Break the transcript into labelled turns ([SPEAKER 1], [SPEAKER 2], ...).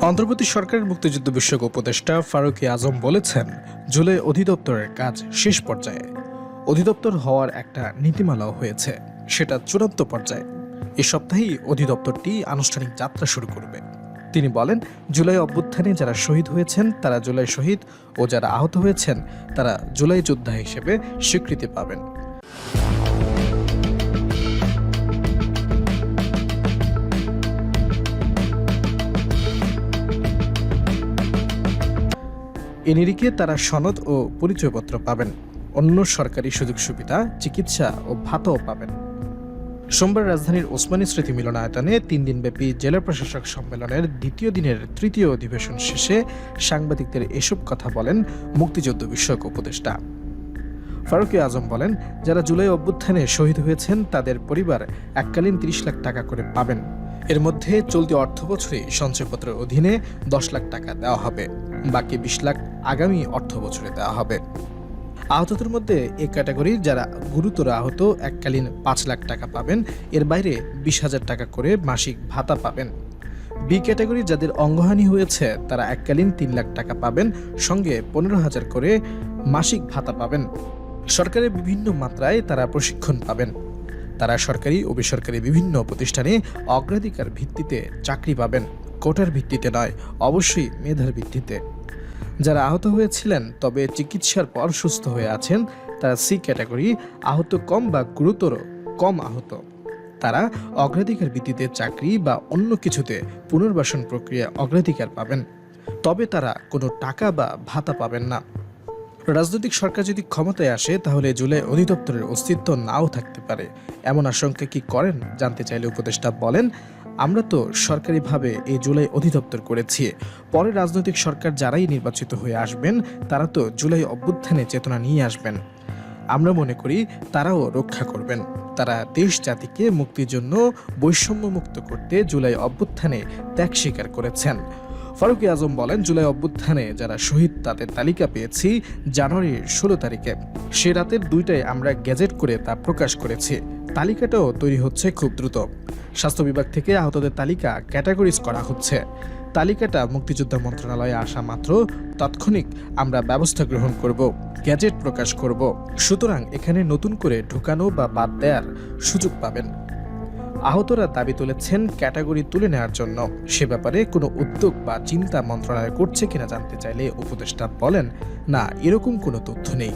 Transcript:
[SPEAKER 1] অন্তর্বর্তী সরকারের মুক্তিযুদ্ধ বিষয়ক উপদেষ্টা ফারুকি আজম বলেছেন, জুলাই অধিদপ্তরের কাজ শেষ পর্যায়ে। অধিদপ্তর হওয়ার একটা নীতিমালাও হয়েছে, সেটা চূড়ান্ত পর্যায়ে। এ সপ্তাহেই অধিদপ্তরটি আনুষ্ঠানিক যাত্রা শুরু করবে। তিনি বলেন, জুলাই অভ্যুত্থানে যারা শহীদ হয়েছেন, তারা জুলাই শহীদ ও যারা আহত হয়েছেন, তারা জুলাই যোদ্ধা হিসেবে স্বীকৃতি পাবেন। এ নিরিখে তারা সনদ ও পরিচয়পত্র পাবেন। অন্য সরকারি সুযোগ সুবিধা, চিকিৎসা ও ভাতাও পাবেন। সোমবার রাজধানীর ওসমানী স্মৃতি মিলনায়তনে তিন দিনব্যাপী জেলা প্রশাসক সম্মেলনের দ্বিতীয় দিনের তৃতীয় অধিবেশন শেষে সাংবাদিকদের এসব কথা বলেন মুক্তিযুদ্ধ বিষয়ক উপদেষ্টা। ফারুকি আজম বলেন, যারা জুলাই অভ্যুত্থানে শহীদ হয়েছেন, তাদের পরিবার এককালীন তিরিশ লাখ টাকা করে পাবেন। এর মধ্যে চলতি অর্থ বছরে সঞ্চয়পত্রের অধীনে দশ লাখ টাকা দেওয়া হবে। বাকি বিশ লাখ আগামী অর্থ বছরে দেওয়া হবে। আহতদের মধ্যে এ ক্যাটাগরির যারা গুরুতর আহত, এককালীন পাঁচ লাখ টাকা পাবেন, এর বাইরে বিশ হাজার টাকা করে মাসিক ভাতা পাবেন। বি ক্যাটাগরি যাদের অঙ্গহানি হয়েছে, তারা এককালীন তিন লাখ টাকা পাবেন, সঙ্গে পনেরো হাজার করে মাসিক ভাতা পাবেন। সরকারের বিভিন্ন মাত্রায় তারা প্রশিক্ষণ পাবেন। তারা সরকারি ও বেসরকারি বিভিন্ন প্রতিষ্ঠানে অগ্রাধিকার ভিত্তিতে চাকরি পাবেন। কোটার ভিত্তিতে নয়, অবশ্যই মেধার ভিত্তিতে। যারা আহত হয়েছিলেন, তবে চিকিৎসার পর সুস্থ হয়ে আছেন, তারা সি ক্যাটাগরি, আহত কম বা গুরুতর কম আহত। তারা অগ্রাধিকার ভিত্তিতে চাকরি বা অন্য কিছুতে পুনর্বাসন প্রক্রিয়া অগ্রাধিকার পাবেন। তবে তারা কোনো টাকা বা ভাতা পাবেন না। রাজনৈতিক সরকার যদি ক্ষমতায় আসে, তাহলে জুলাই অধিদপ্তরের অস্তিত্ব নাও থাকতে পারে। এমন আশঙ্কা কি করেন? জানতে চাইলে উপদেষ্টা বলেন, আমরা তো সরকারিভাবে এই জুলাই অধিদপ্তর করেছি। পরে রাজনৈতিক সরকার যারাই নির্বাচিত হয়ে আসবেন, তারা তো জুলাই অভ্যুত্থানে চেতনা নিয়ে আসবেন। আমরা মনে করি তারাও রক্ষা করবেন। তারা দেশ জাতিকে মুক্তির জন্য বৈষম্য মুক্ত করতে জুলাই অভ্যুত্থানে ত্যাগ স্বীকার করেছেন। ফারুকি আজম বলেন, জুলাই অভ্যুত্থানে যারা শহীদ, তাদের তালিকা পেয়েছি জানুয়ারির ষোলো তারিখে। সে রাতের দুইটায় আমরা গ্যাজেট করে তা প্রকাশ করেছি। তালিকাটাও তৈরি হচ্ছে খুব দ্রুত। স্বাস্থ্য বিভাগ থেকে আহতদের তালিকা ক্যাটাগরিজ করা হচ্ছে। তালিকাটা মুক্তিযোদ্ধা মন্ত্রণালয়ে আসা মাত্র, তাৎক্ষণিক আমরা ব্যবস্থা গ্রহণ করব, গ্যাজেট প্রকাশ করব। সুতরাং এখানে নতুন করে ঢুকানো বা বাদ দেওয়ার সুযোগ পাবেন। আহতরা দাবি তুলেছেন ক্যাটাগরি তুলে নেওয়ার জন্য। সে ব্যাপারে কোনো উদ্যোগ বা চিন্তা মন্ত্রণালয় করছে কিনা জানতে চাইলে উপদেষ্টা বলেন, না, এরকম কোনো তথ্য নেই।